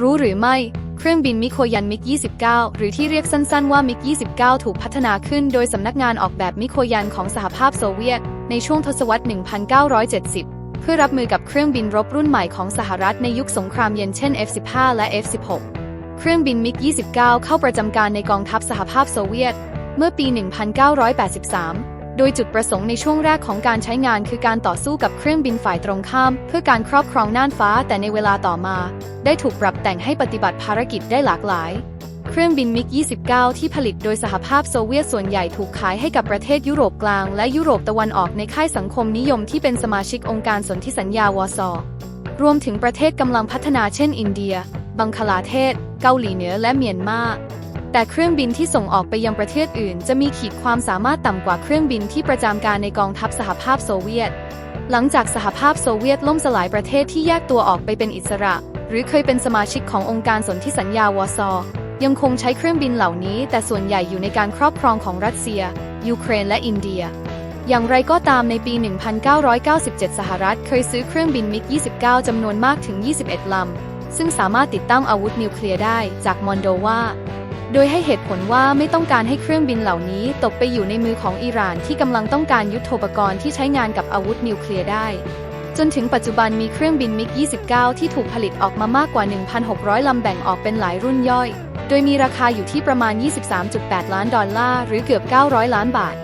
รู้หรือไม่เครื่องบินมิโคยันมิก 29 หรือที่เรียกสั้นๆว่ามิก 29 ถูกพัฒนาขึ้นโดยสำนักงานออกแบบมิโคยันของสหภาพโซเวียต ในช่วงทศวรรษ 1970 เพื่อรับมือกับเครื่องบินรบรุ่นใหม่ของสหรัฐในยุคสงครามเย็นเช่น F-15 และ F-16 เครื่องบินมิก 29 เข้าประจำการในกองทัพสหภาพโซเวียต เมื่อปี 1983 โดยจุดประสงค์ในช่วงแรกของการใช้งานคือการต่อสู้กับเครื่องบินฝ่ายตรงข้าม เพื่อการครอบครองน่านฟ้าแต่ในเวลาต่อมา ได้ถูกปรับแต่งให้ปฏิบัติภารกิจได้หลากหลาย เครื่องบินมิก 29 ที่ผลิตโดยสหภาพโซเวียตส่วนใหญ่ถูกขายให้กับประเทศยุโรปกลาง และยุโรปตะวันออกในค่ายสังคมนิยมที่เป็นสมาชิกองค์การสนธิสัญญาวอร์ซอรวมถึงประเทศกำลังพัฒนาเช่น อินเดีย บังคลาเทศ เกาหลีเหนือและเมียนมา แต่เครื่องบินที่ส่งออกไปยังประเทศอื่น จะมีขีดความสามารถต่ำกว่าเครื่องบินที่ประจำการในกองทัพสหภาพโซเวียต หลังจากสหภาพโซเวียตล่มสลายประเทศที่แยกตัวออกไปเป็นอิสระ หรือเคยเป็นสมาชิกขององค์การสนธิสัญญาวอร์ซอยังคงใช้เครื่องบินเหล่านี้ แต่ส่วนใหญ่อยู่ในการครอบครองของรัสเซีย ยูเครนและอินเดีย อย่างไรก็ตามในปี 1997 สหรัฐเคยซื้อเครื่องบินมิก 29 จำนวนมากถึง 21 ลำ ซึ่งสามารถติดตั้งอาวุธนิวเคลียร์ได้จากมอนโดวา โดยให้เหตุผลว่าไม่ต้องการให้เครื่องบินเหล่านี้ตกไปอยู่ในมือของอิหร่านที่กำลังต้องการยุทโธปกรณ์ที่ใช้งานกับอาวุธนิวเคลียร์ได้ จนถึงปัจจุบันมีเครื่องบินมิก 29 ที่ถูกผลิตออกมามากกว่า 1,600 ลำแบ่งออกเป็นหลายรุ่นย่อย โดยมีราคาอยู่ที่ประมาณ 23.8 ล้านดอลลาร์หรือเกือบ 900 ล้านบาท